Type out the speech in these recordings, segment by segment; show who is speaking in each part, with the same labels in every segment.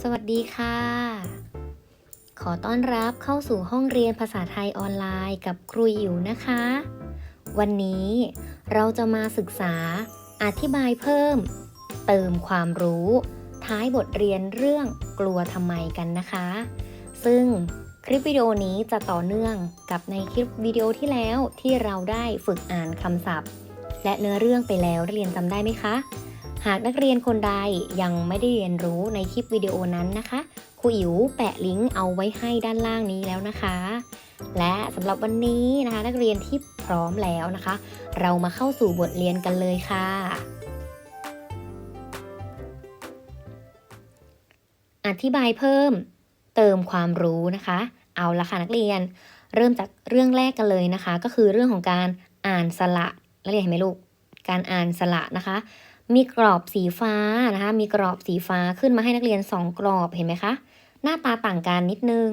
Speaker 1: สวัสดีค่ะ ขอต้อนรับเข้าสู่ห้องเรียนภาษาไทยออนไลน์กับครูอิ๋วนะคะ วันนี้เราจะมาศึกษาอธิบายเพิ่ม เติมความรู้ ท้ายบทเรียนเรื่องกลัวทำไมกันนะคะ ซึ่งคลิปวิดีโอนี้จะต่อเนื่องกับในคลิปวิดีโอที่แล้วที่เราได้ฝึกอ่านคำศัพท์ และเนื้อเรื่องไปแล้วเรียนจำได้ไหมคะ หากนักเรียนคนใดยังไม่ได้เรียนรู้ในคลิปวิดีโอนั้นนะคะครูอิ๋วแปะลิงก์เอาไว้ให้ด้านล่างนี้แล้วนะคะ และสำหรับวันนี้นะคะ นักเรียนที่พร้อมแล้วนะคะ เรามาเข้าสู่บทเรียนกันเลยค่ะ อธิบายเพิ่มเติมความรู้นะคะ เอาละค่ะนักเรียน เริ่มจากเรื่องแรกกันเลยนะคะ ก็คือเรื่องของการอ่านสระนักเรียนเห็นไหมลูก การอ่านสระนะคะ มีกรอบสีฟ้านะคะ มีกรอบสีฟ้าขึ้นมาให้นักเรียน 2 กรอบเห็นไหมคะ หน้าตาต่างกันนิดนึง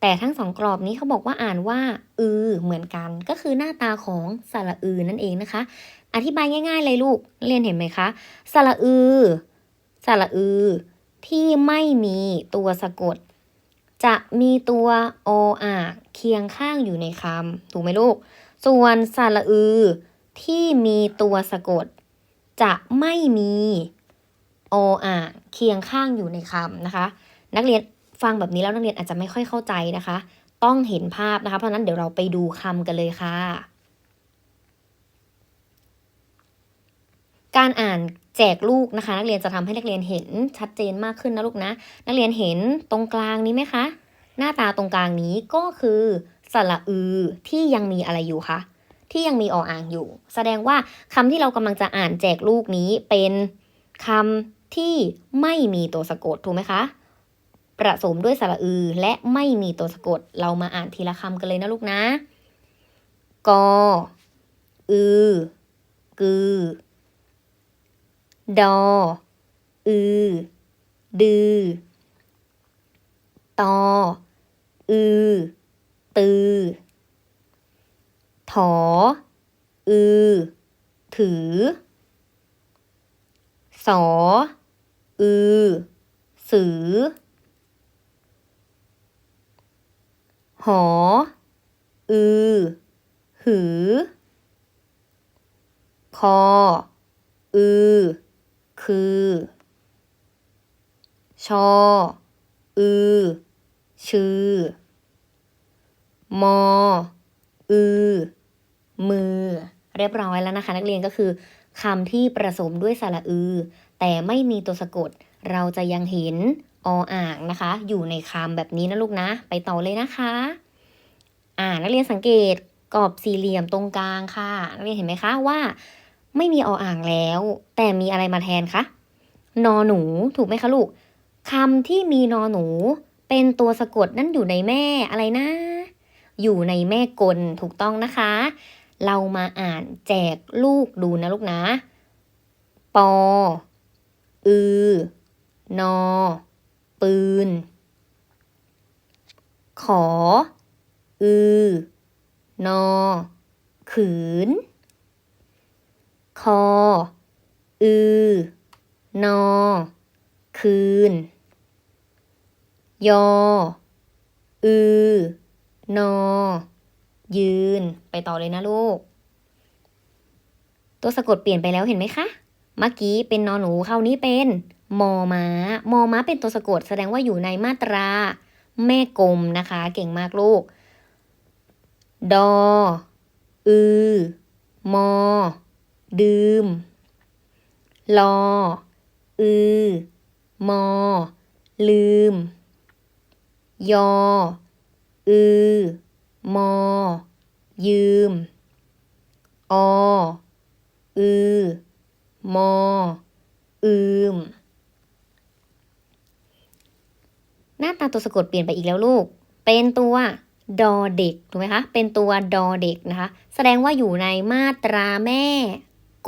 Speaker 1: แต่ทั้งสองกรอบนี้เขาบอกว่าอ่านว่า อือเหมือนกัน ก็คือหน้าตาของสระอือนั่นเองนะคะ อธิบายง่าย ๆ เลยลูกเรียนเห็นไหมคะสระอือสระอือ ที่ไม่มีตัวสะกด จะมีตัวออาเคียงข้างอยู่ในคำถูกไหมลูก ส่วนสระอือที่มีตัวสะกด จะไม่มีออ่างเคียงข้างอยู่ในคำนะคะ นักเรียนฟังแบบนี้แล้วนักเรียนอาจจะไม่ค่อยเข้าใจนะคะ ต้องเห็นภาพนะคะ เพราะฉะนั้นเดี๋ยวเราไปดูคำกันเลยค่ะ การอ่านแจกลูกนะคะ นักเรียนจะทำให้นักเรียนเห็นชัดเจนมากขึ้นนะลูกนะ นักเรียนเห็นตรงกลางนี้ไหมคะ หน้าตาตรงกลางนี้ก็คือสระอือที่ยังมีอะไรอยู่คะ ที่ยังมีออ่างอยู่ แสดงว่าคำที่เรากำลังจะอ่านแจกลูกนี้เป็นคำที่ไม่มีตัวสะกดถูกไหมคะประสมด้วยสระอือและไม่มีตัวสะกด เรามาอ่านทีละคำกันเลยนะลูกนะ กอ อือ กือ ดอ อือ ดือ ตอ อือ ตือ ถอ อือ ถือ สอ อือ สือ หอ อือ หือ คอ อือ คือ ชอ อือ ชื่อ มอ อือ มือ เรียบร้อยแล้วนะคะ นักเรียนก็คือคำที่ประสมด้วยสระอือ แต่ไม่มีตัวสะกด เราจะยังเห็นออ่างนะคะ อยู่ในคำแบบนี้นะลูกนะ ไปต่อเลยนะคะ อ่านักเรียนสังเกตกรอบสี่เหลี่ยมตรงกลางค่ะ นักเรียนเห็นไหมคะว่า ไม่มีออ่างแล้ว แต่มีอะไรมาแทนคะนอหนูถูกไหมคะลูกคำที่มีนอหนู เป็นตัวสะกดนั่นอยู่ในแม่อะไรนะ อยู่ในแม่กลถูกต้องนะคะ เรามาอ่านแจกลูกดูนะลูกนะ ปอ อือ นอ ปืน ขอ อือ นอ ขืน คอ อือ นอ คืน ยอ อือ นอ ยืน ไปต่อเลยนะลูก ตัวสะกดเปลี่ยนไปแล้วเห็นไหมคะ เมื่อกี้เป็นนอนหนูคราวนี้เป็นมอม้ามอม้าเป็นตัวสะกด แสดงว่าอยู่ในมาตรา แม่กลมนะคะ เก่งมากลูก ดอ อือ มอ ดื่ม ลอ อือ มอ ลืม ยอ อือ มอ ยืม ออือ มอ อืม หน้าตาตัวสะกดเปลี่ยนไปอีกแล้วลูก เป็นตัวดอเด็กถูกไหมคะ เป็นตัวดอเด็กนะคะ แสดงว่าอยู่ในมาตราแม่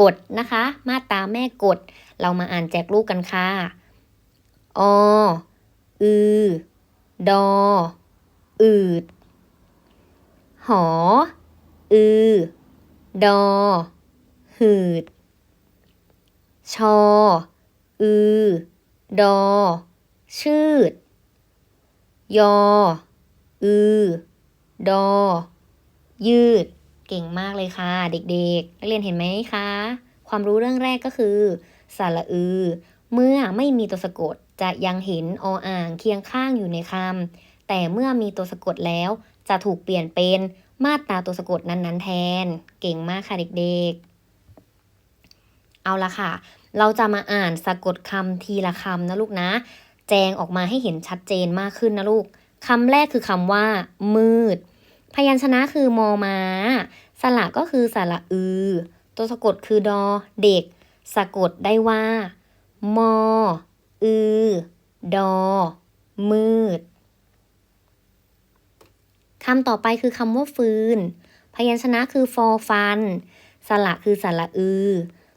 Speaker 1: กดนะคะ มาตราแม่กดเรามาอ่านแจกลูกกันค่ะ อ อือ ดอ อืด หอ อือ ดอ หืด ชอ อือ ดอ ชืด ยอ อือ ดอ ยืด เก่งมากเลยค่ะ เด็กๆ นักเรียนเห็นไหมคะ ความรู้เรื่องแรกก็คือสระอือ เมื่อไม่มีตัวสะกดจะยังเห็นออ่างเคียงข้างอยู่ในคำแต่เมื่อมีตัวสะกดแล้ว จะถูกเปลี่ยนเป็นมาตราตัวสะกดนั้นๆ แทน เก่งมากค่ะเด็กๆ เอาละค่ะ เราจะมาอ่านสะกดคำทีละคำนะลูกนะ แจงออกมาให้เห็นชัดเจนมากขึ้นนะลูกคำแรกคือคำว่า มืด พยัญชนะคือมอมาสระก็คือสระอือ ตัวสะกดคือดอเด็ก สะกดได้ว่า มอ อือ ดอ มืด คำต่อไปคือคำว่าฟืน พยัญชนะคือฟอฟัน สระคือสระอือ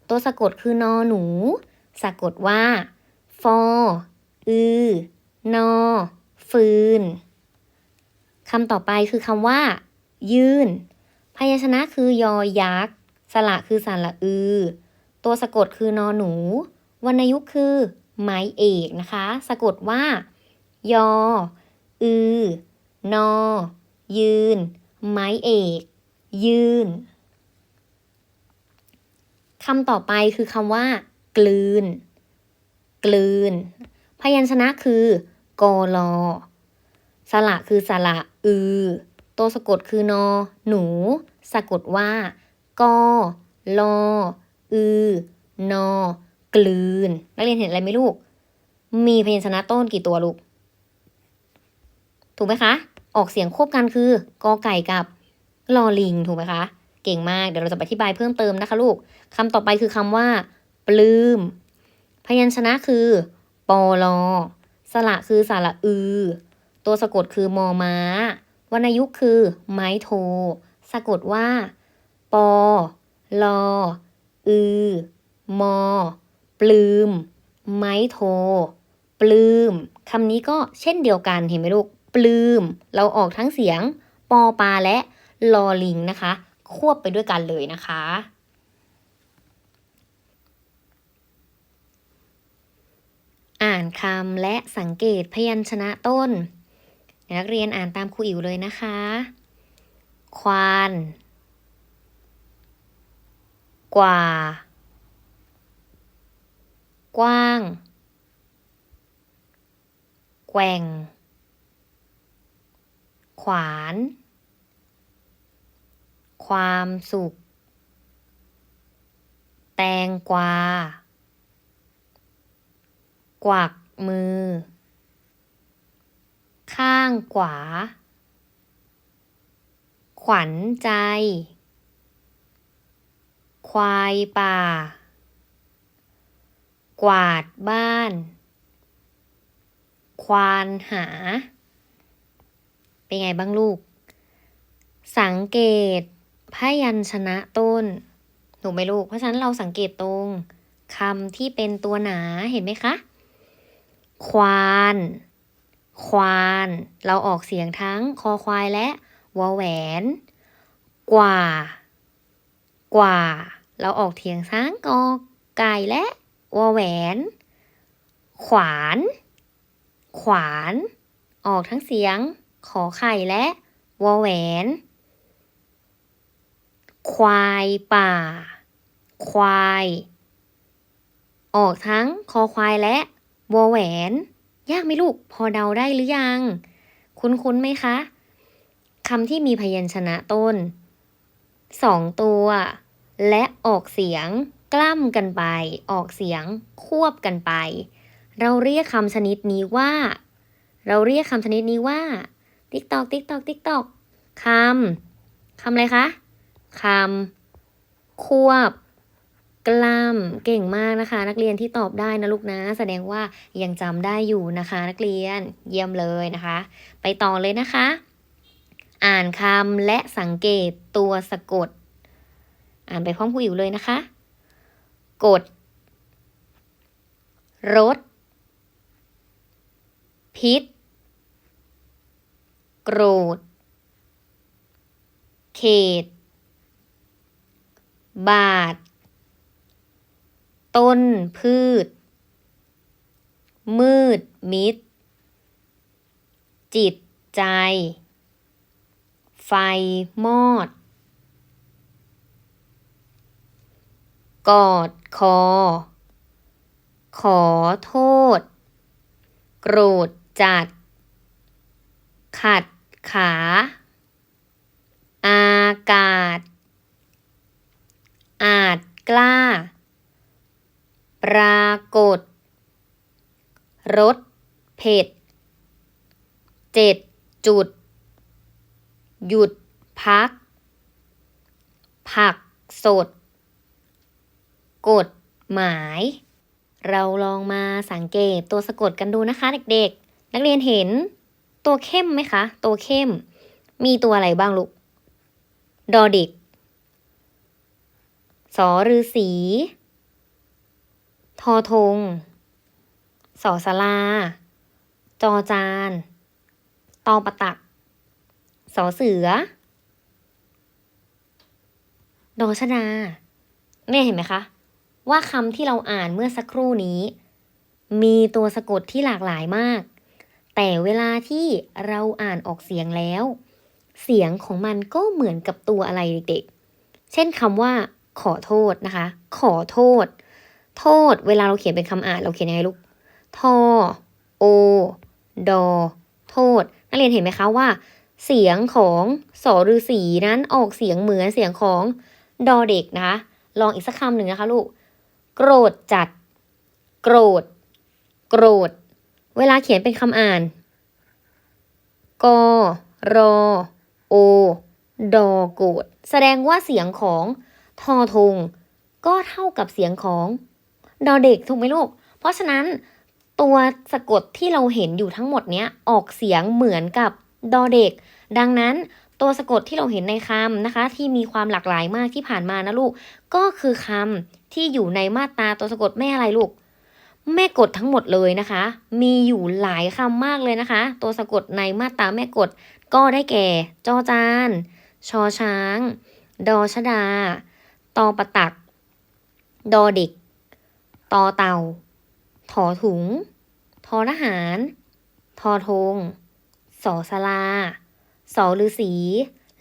Speaker 1: ตัวสะกดคือนอหนู สะกดว่า ฟอ อือ นอ ฟืนคำต่อไปคือคำว่า ยื่น พยัญชนะคือยอยักษ์ สระคือสระอือ ตัวสะกดคือนอหนู วรรณยุกต์คือไม้เอกนะคะ สะกดว่า ยอ อือ นอ ยืน ไม้เอก ยืนคำต่อไปคือคำว่า กลืน กลืน พยัญชนะคือกอลอสระคือสระอือ ตัวสะกดคือนอ หนู สะกดว่ากอลออือนอ กลืน นักเรียนเห็นอะไรไหมลูก มีพยัญชนะต้นกี่ตัวลูก ถูกไหมคะ ออกเสียงควบกันคือกอไก่กับลอลิงถูกไหมคะ เก่งมาก เดี๋ยวเราจะอธิบายเพิ่มเติมนะคะลูกคำต่อไปคือคำว่า ปลื้ม พยัญชนะคือ ปอลอ สระคือสระอือตัวสะกดคือมอม้า วรรณยุกต์คือ ไม้โท สะกดว่า ปอลอ อือ มอ ปลื้ม ไม้โท ปลื้มคำนี้ก็เช่นเดียวกันเห็นไหมลูก ปลื้มเราออกทั้งเสียง ปอปลาและลอลิงนะคะ ควบไปด้วยกันเลยนะคะ อ่านคำและสังเกตพยัญชนะต้น นักเรียนอ่านตามครูอิ๋วเลยนะคะ ควาน กว่า กว้าง แกว่ง ขวาน ความสุข แตงกวา กวักมือ ข้างขวา ขวัญใจ ควายป่า กวาดบ้าน ควานหา เป็นไงบ้างลูก สังเกตพยัญชนะต้นถูกไหมลูก เพราะฉะนั้นเราสังเกตตรงคำที่เป็นตัวหนาเห็นไหมคะ ควาน ควาน เราออกเสียงทั้งคอควายและวอแหวน กว่า กว่า เราออกเถียงทั้งกอไก่และวอแหวน ขวาน ขวาน ออกทั้งเสียง ขอไข่และวอแหวน ควายป่า ควาย ออกทั้งคอควายและวอแหวน ยากไหมลูก พอเดาได้หรือยัง คุ้นๆไหมคะคำที่มีพยัญชนะต้นสองตัว และออกเสียงกล้ำกันไป ออกเสียงควบกันไป เราเรียกคำชนิดนี้ว่า เราเรียกคำชนิดนี้ว่า ติ๊กตอกติ๊กตอกติ๊กตอกคำคำอะไรคะคำควบ กล้ำเก่งมากนะคะ นักเรียนที่ตอบได้นะลูกนะ แสดงว่ายังจำได้อยู่นะคะ นักเรียนเยี่ยมเลยนะคะ ไปต่อเลยนะคะ อ่านคำและสังเกตตัวสะกด อ่านไปพร้อมผู้อยู่เลยนะคะ กด รถ พิษ โกรธ เขต บาท ต้นพืช มืดมิด จิตใจ ไฟมอด กอดคอ ขอโทษ โกรธจัดขัด ขา อากาศ อาจกล้า ปรากฏ รสเผ็ด เจ็ดจุด หยุดพัก ผักสด กฎหมาย เราลองมาสังเกตตัวสะกดกันดูนะคะเด็กๆ นักเรียนเห็น ตัวเข้มไหมคะ ตัวเข้ม มีตัวอะไรบ้างลูก ดอเด็กสอรือสี ทอทง สอสลา จอจานตอประตัก สอเสือ ดอชดาเนี่ยเห็นไหมคะ ว่าคำที่เราอ่านเมื่อสักครู่นี้ มีตัวสะกดที่หลากหลายมาก แต่เวลาที่เราอ่านออกเสียงแล้ว เสียงของมันก็เหมือนกับตัวอะไรเด็กๆ เช่นคำว่า ขอโทษนะคะ ขอโทษ โทษ เวลาเราเขียนเป็นคำอ่านเราเขียนยังไงลูกทอโอดอโทษ นักเรียนเห็นไหมคะว่า เสียงของสอฤาษีนั้นออกเสียงเหมือนเสียงของดอเด็กนะคะ ลองอีกสักคำหนึ่งนะคะลูก โกรธจัด โกรธ โกรธ เวลาเขียนเป็นคำอ่าน กรโอ ดอโกรธแสดงว่าเสียงของทอทง ก็เท่ากับเสียงของ ดอเด็กถูกไหมลูก เพราะฉะนั้นตัวสะกดที่เราเห็นอยู่ทั้งหมดเนี้ยออกเสียงเหมือนกับดอเด็ก ดังนั้นตัวสะกดที่เราเห็นในคำนะคะ ที่มีความหลากหลายมากที่ผ่านมานะลูก ก็คือคำที่อยู่ในมาตราตัวสะกดแม่อะไรลูก แม่กดทั้งหมดเลยนะคะ มีอยู่หลายคำมากเลยนะคะ ตัวสะกดในมาตราแม่กดก็ได้แก่ จอจาน ชอช้าง ดอชดา ตอประตัก ดอเด็ก ตอเต่า ถอถุง ทอทหาร ทอธงสอสลาสอฤาษี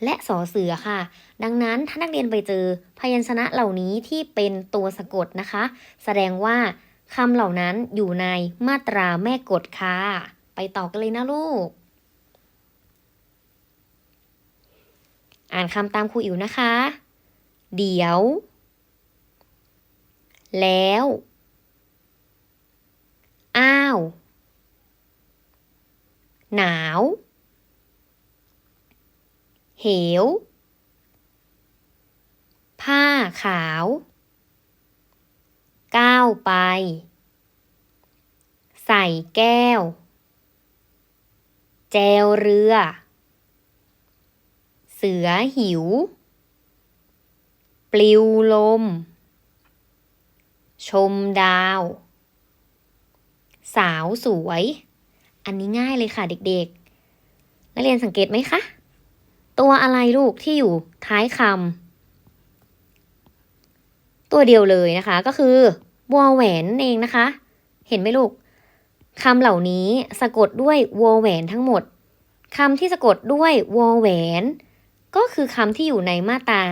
Speaker 1: และสอเสือค่ะ ดังนั้นถ้านักเรียนไปเจอพยัญชนะเหล่านี้ที่เป็นตัวสะกดนะคะ แสดงว่า คำเหล่านั้นอยู่ในมาตราแม่กฎค่ะ ไปต่อกันเลยนะลูก อ่านคำตามครูอิ๋วนะคะ เดี๋ยว แล้ว อ้าว หนาว เหว ผ้าขาว ก้าวไป ใส่แก้ว แจวเรือ เสือหิว ปลิวลม ชมดาว สาวสวย อันนี้ง่ายเลยค่ะเด็กๆ นักเรียนสังเกตไหมคะ ตัวอะไรลูกที่อยู่ท้ายคำ ตัวเดียวเลยนะคะ ก็คือวอแหวนเองนะคะ เห็นไหมลูกคำเหล่านี้สะกดด้วยวอแหวนทั้งหมดคำที่สะกดด้วยวอแหวน ก็คือคำที่อยู่ในมาตรา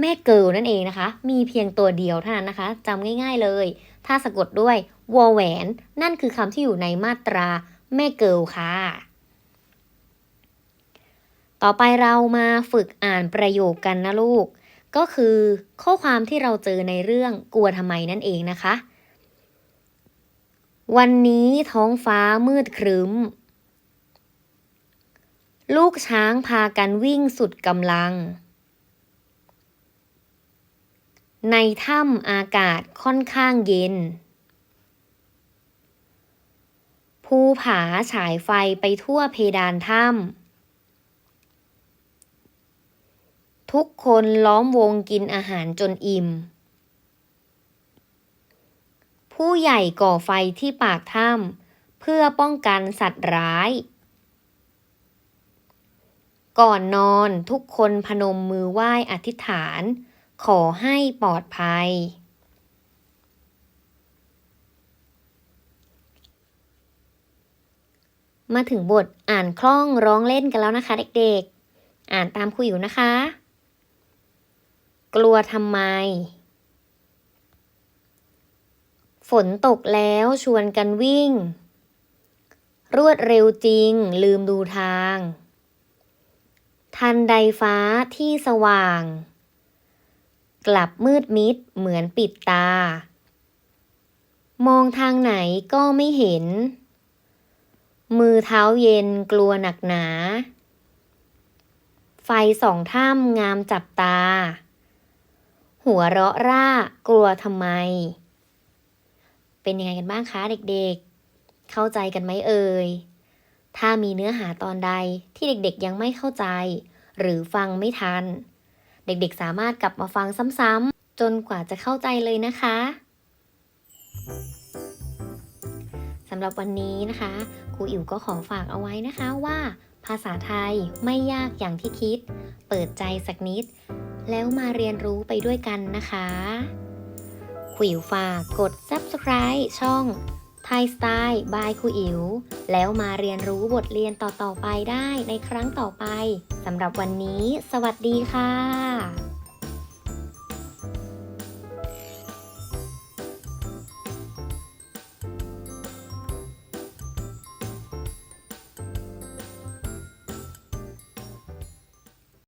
Speaker 1: แม่เกิลนั่นเองนะคะ มีเพียงตัวเดียวเท่านั้นนะคะจำง่าย ๆเลย ถ้าสะกดด้วยวอแหวน นั่นคือคำที่อยู่ในมาตราแม่เกิลค่ะ ต่อไปเรามาฝึกอ่านประโยคกันนะลูก ก็คือข้อความที่เราเจอในเรื่องกลัวทำไมนั่นเองนะคะ วันนี้ท้องฟ้ามืดครึ้ม ลูกช้างพากันวิ่งสุดกำลัง ในถ้ำอากาศค่อนข้างเย็น ภูผาฉายไฟไปทั่วเพดานถ้ำ ทุกคนล้อมวงกินอาหารจนอิ่ม ผู้ใหญ่ก่อไฟที่ปากถ้ำเพื่อป้องกันสัตว์ร้าย ก่อนนอนทุกคนพนมมือไหว้อธิษฐาน ขอให้ปลอดภัย มาถึงบทอ่านคล่องร้องเล่นกันแล้วนะคะเด็กๆ อ่านตามครูอยู่นะคะ กลัวทำไม ฝนตกแล้วชวนกันวิ่ง รวดเร็วจริงลืมดูทาง ทันใดฟ้าที่สว่าง กลับมืดมิดเหมือนปิดตา มองทางไหนก็ไม่เห็น มือเท้าเย็นกลัวหนักหนาไฟสองถ้ำงามจับตา หัวเราะร่ากลัวทำไม เป็นยังไงกันบ้างคะเด็กๆ เข้าใจกันไหมเอ่ย ถ้ามีเนื้อหาตอนใดที่เด็กๆยังไม่เข้าใจ หรือฟังไม่ทัน เด็กๆสามารถกลับมาฟังซ้ำๆจนกว่าจะเข้าใจเลยนะคะสำหรับวันนี้นะคะครูอิ๋วก็ขอฝากเอาไว้นะคะว่า ภาษาไทยไม่ยากอย่างที่คิด เปิดใจสักนิด แล้วมาเรียนรู้ไปด้วยกันนะคะคุยวิวฝากกด subscribe ช่องไทยสไตล์บายคุยอิ๋วแล้วมาเรียนรู้บทเรียนต่อๆไปได้ในครั้งต่อไปสำหรับวันนี้ สวัสดีค่ะ